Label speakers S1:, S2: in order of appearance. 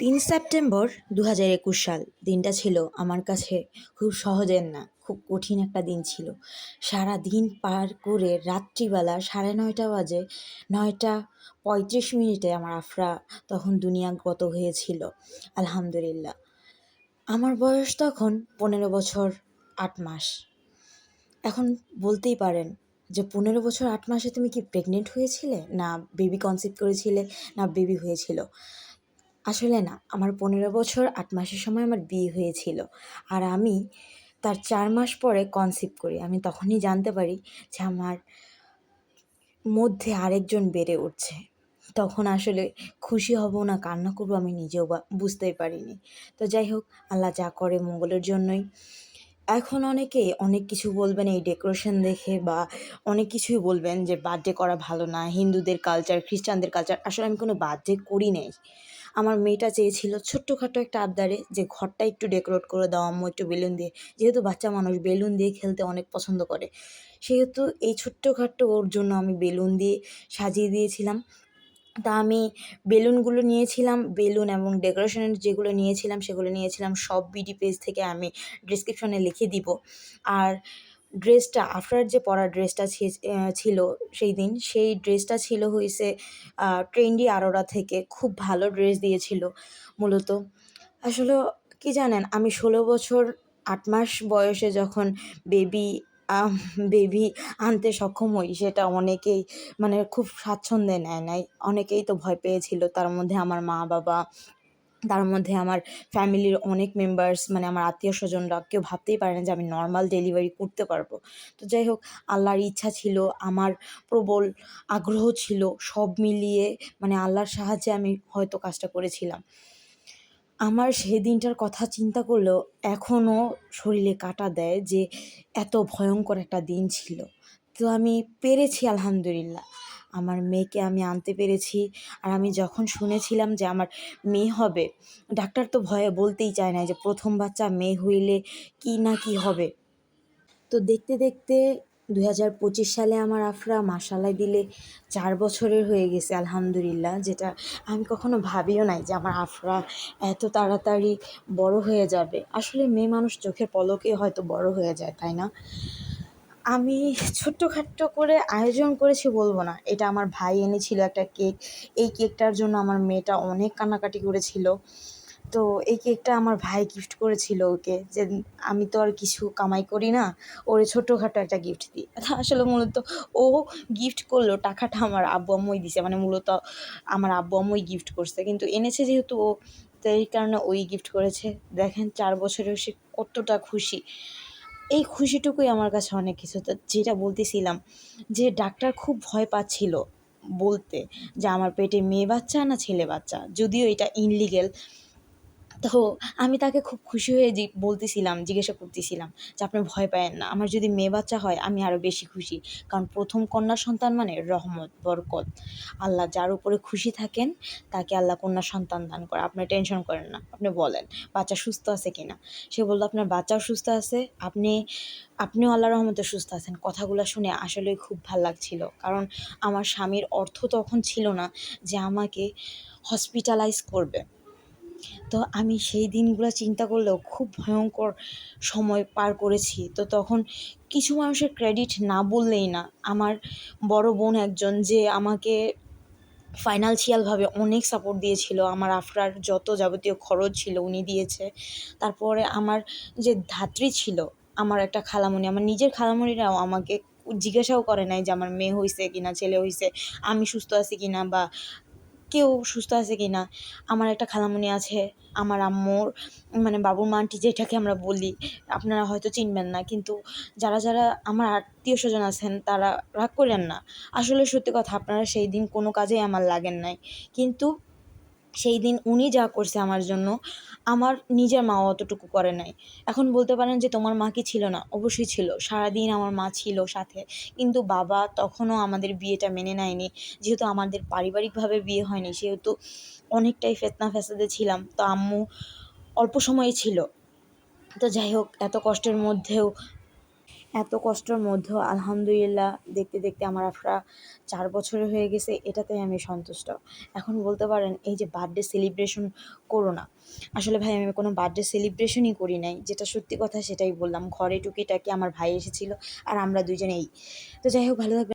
S1: তিন সেপ্টেম্বর দু হাজার একুশ সাল। দিনটা ছিল আমার কাছে খুব সহজের না, খুব কঠিন একটা দিন ছিল। সারা দিন পার করে রাত্রিবেলা সাড়ে নয়টা বাজে, নয়টা পঁয়ত্রিশ মিনিটে আমার আফরা তখন দুনিয়াগত হয়েছিল, আলহামদুলিল্লাহ। আমার বয়স তখন পনেরো বছর আট মাস। এখন বলতেই পারেন যে পনেরো বছর আট মাসে তুমি কি প্রেগনেন্ট হয়েছিলে? না বেবি কনসিভ করেছিলে? না বেবি হয়েছিল? আসলে না, আমার পনেরো বছর আট মাসের সময় আমার বিয়ে হয়েছিল। আর আমি তার চার মাস পরে কনসিভ করি। আমি তখনই জানতে পারি যে আমার মধ্যে আরেকজন বেড়ে উঠছে। তখন আসলে খুশি হব না, কান্না করব আমি নিজেও বুঝতেই পারিনি। তো যাই হোক, আল্লাহ যা করে মঙ্গলের জন্যই। এখন অনেকে অনেক কিছু বলবেন এই ডেকোরেশন দেখে বা অনেক কিছুই বলবেন যে বার্থডে করা ভালো না, হিন্দুদের কালচার খ্রিস্টানদের কালচার আসলে আমি কোনো বার্থডে করি নেই। আমার মেয়েটা চেয়েছিল ছোট্টখাটো একটা আবদারে যে ঘরটা একটু ডেকোরেট করে দাও আম্মু, একটু বেলুন দিয়ে। যেহেতু বাচ্চা মানুষ, বেলুন দিয়ে খেলতে অনেক পছন্দ করে। সেহেতু এই ছোট্টখাট্টো ওর জন্য আমি বেলুন দিয়ে সাজিয়ে দিয়েছিলাম। তা আমি বেলুনগুলো নিয়েছিলাম, বেলুন এবং ডেকোরেশনের যেগুলো নিয়েছিলাম, সেগুলো নিয়েছিলাম। সব বিডি পেজ থেকে আমি ডিসক্রিপশনে লিখে দিব। আর ড্রেসটা আফটার যে পরা ড্রেসটা ছিল সেই দিন, সেই ড্রেসটা ছিল হয়েছে ট্রেন্ডি আরোরা থেকে খুব ভালো ড্রেস দিয়েছিল মূলত। আসলে কি জানেন, আমি ষোলো বছর আট মাস বয়সে যখন বেবি বেবি আনতে সক্ষম হই, সেটা অনেকেই মানে খুব স্বাচ্ছন্দ্যে নেয় নাই। অনেকেই তো ভয় পেয়েছিল, তার মধ্যে আমার মা বাবা তার মধ্যে আমার ফ্যামিলির অনেক মেম্বার্স মানে আমার আত্মীয় স্বজনরা কেউ ভাবতেই পারে না যে আমি নর্মাল ডেলিভারি করতে পারব। তো যাই হোক, আল্লাহর ইচ্ছা ছিল, আমার প্রবল আগ্রহ ছিল, সব মিলিয়ে মানে আল্লাহর সাহায্যে আমি হয়তো কাজটা করেছিলাম। আমার সেই দিনটার কথা চিন্তা করলেও এখনও শরীরে কাটা দেয় যে এত ভয়ঙ্কর একটা দিন ছিল। তো আমি পেরেছি, আলহামদুলিল্লাহ। আমার মেয়েকে আমি আনতে পেরেছি। আর আমি যখন শুনেছিলাম যে আমার মেয়ে হবে, ডাক্তার তো ভয়ে বলতেই চায় না যে প্রথম বাচ্চা মেয়ে হইলে কি না কি হবে। তো দেখতে দেখতে দু হাজার পঁচিশ সালে আমার আফরা মাসালায় দিলে চার বছরের হয়ে গেছে, আলহামদুলিল্লাহ, যেটা আমি কখনো ভাবিও নাই যে আমার আফরা এত তাড়াতাড়ি বড় হয়ে যাবে। আসলে মেয়ে মানুষ চোখের পলকে হয়তো বড় হয়ে যায়, তাই না? আমি ছোট্টখাট্টো করে আয়োজন করেছি বলব না। এটা আমার ভাই এনেছিল একটা কেক। এই কেকটার জন্য আমার মেয়েটা অনেক কান্নাকাটি করেছিল। তো এই কেকটা আমার ভাই গিফট করেছিল ওকে। যে আমি তো আর কিছু কামাই করি না, ওরে ছোটোখাটো একটা গিফট দিই। আসলে মূলত ও গিফট করল, টাকাটা আমার আব্বু আম্মুই দিছে। মানে মূলত আমার আব্বু আম্মুই গিফট করছে। কিন্তু এনেছে যেহেতু ও তো এই কারণে ওই গিফট করেছে। দেখেন চার বছরেও সে কতটা খুশি। এই খুশিটুকুই আমার কাছে অনেক কিছু। যেটা বলতেছিলাম যে ডাক্তার খুব ভয় পাচ্ছিল বলতে যে আমার পেটে মেয়ে বাচ্চা না ছেলে বাচ্চা? যদিও এটা ইনলিগেল তো আমি তাকে খুব খুশি হয়ে জি বলতেছিলাম, জিজ্ঞাসা করতেছিলাম যে, আপনি ভয় পায়েন না। আমার যদি মেয়ে বাচ্চা হয়, আমি আরও বেশি খুশি। কারণ প্রথম কন্যা সন্তান মানে রহমত, বরকত। আল্লাহ যার উপরে খুশি থাকেন, তাকে আল্লাহ কন্যা সন্তান দান করে আপনি টেনশন করেন না। আপনি বলেন, বাচ্চা সুস্থ আছে কি না সে বলল, আপনার বাচ্চাও সুস্থ আছে। আপনি, আপনিও আল্লাহ রহমতে সুস্থ আছেন। কথাগুলো শুনে আসলে খুব ভালো লাগছিল। কারণ আমার স্বামীর অর্থ তখন ছিল না যে আমাকে হসপিটালাইজ করবে। তো আমি সেই দিনগুলো চিন্তা করলেও খুব ভয়ঙ্কর সময় পার করেছি। তো তখন কিছু মানুষের ক্রেডিট না বললেই না। আমার বড় বোন একজন যে আমাকে ফাইনান্সিয়ালভাবে অনেক সাপোর্ট দিয়েছিল, আমার আফরার যত যাবতীয় খরচ ছিল উনি দিয়েছে। তারপরে আমার যে ধাত্রী ছিল, আমার একটা খালামণি, আমার নিজের খালামণিরাও আমাকে জিজ্ঞাসাও করে নাই যে আমার মেয়ে হয়েছে কিনা, ছেলে হয়েছে আমি সুস্থ আছি কিনা বা কেউ সুস্থ আছে কি না আমার একটা খালামণি আছে, আমার আম্মুর মানে বাবুর মা আন্টি যেটাকে আমরা বলি, আপনারা হয়তো চিনবেন না, কিন্তু যারা যারা আমার আত্মীয় স্বজন আছেন, তারা রাগ করেন না। আসলে সত্যি কথা, আপনারা সেই দিন কোনো কাজেই আমার লাগেন নাই। কিন্তু সেই দিন উনি যা করছে আমার জন্য, আমার নিজের মা অতটুকু করে নাই। এখন বলতে পারেন যে তোমার মা কি ছিল না? অবশ্যই ছিল। সারাদিন আমার মা ছিল সাথে। কিন্তু বাবা তখনও আমাদের বিয়েটা মেনে নেয়নি। যেহেতু আমাদের পারিবারিকভাবে বিয়ে হয়নি, সেহেতু অনেকটাই ফেতনা ফেসাদে ছিলাম। তো আম্মু অল্প সময়ে ছিল। তো যাই হোক, এত কষ্টের মধ্যেও এত কষ্টের মধ্যেও আলহামদুলিল্লাহ, দেখতে দেখতে আমার আফরা চার বছর হয়ে গেছে এটাতে আমি সন্তুষ্ট। এখন বলতে পারেন, এই যে বার্থডে সেলিব্রেশন করো না। আসলে ভাই, আমি কোনো বার্থডে সেলিব্রেশনই করি নাই। যেটা সত্যি কথা সেটাই বললাম। ঘরে টুকিটাকি আমার ভাই এসেছিল, আর আমরা দুজনেই তো যাই হোক, ভালো থাকবেন।